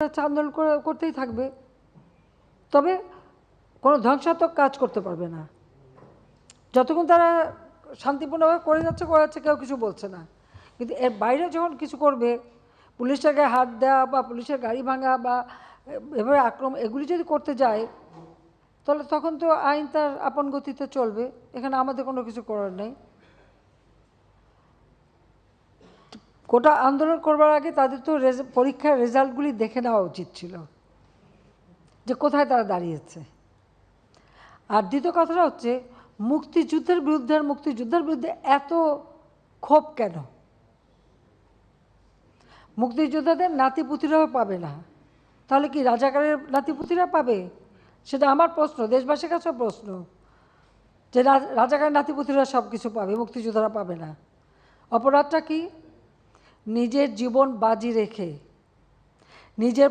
আন্দোলন করে- করতেই থাকবে। তবে কোনো ধ্বংসাত্মক কাজ করতে পারবে না। যতক্ষণ তারা শান্তিপূর্ণভাবে করে যাচ্ছে করে যাচ্ছে, কেউ কিছু বলছে না। কিন্তু এর বাইরে যখন কিছু করবে, পুলিশের গায়ে হাত দেওয়া বা পুলিশের গাড়ি ভাঙা বা এভাবে আক্রমণ, এগুলি যদি করতে যায়, তাহলে তখন তো আইন তার আপন গতিতে চলবে। এখানে আমাদের কোনো কিছু করার নেই। গোটা আন্দোলন করবার আগে তাদের তো পরীক্ষার রেজাল্টগুলি দেখে নেওয়া উচিত ছিল। যে কোথায় তারা দাঁড়িয়েছে। আর দ্বিতীয় কথাটা হচ্ছে, মুক্তিযুদ্ধের বিরুদ্ধে আর মুক্তিযুদ্ধের বিরুদ্ধে এত ক্ষোভ কেন? মুক্তিযোদ্ধাদের নাতিপুতিরাও পাবে না। তাহলে কি রাজাকারের নাতিপুতিরা পাবে? সেটা আমার প্রশ্ন, দেশবাসীর কাছেও প্রশ্ন। যে রাজ- রাজাকারের নাতিপুতিরা সব কিছু পাবে, মুক্তিযোদ্ধারা পাবে না। অপরাধটা কি? নিজের জীবন বাজি রেখে নিজের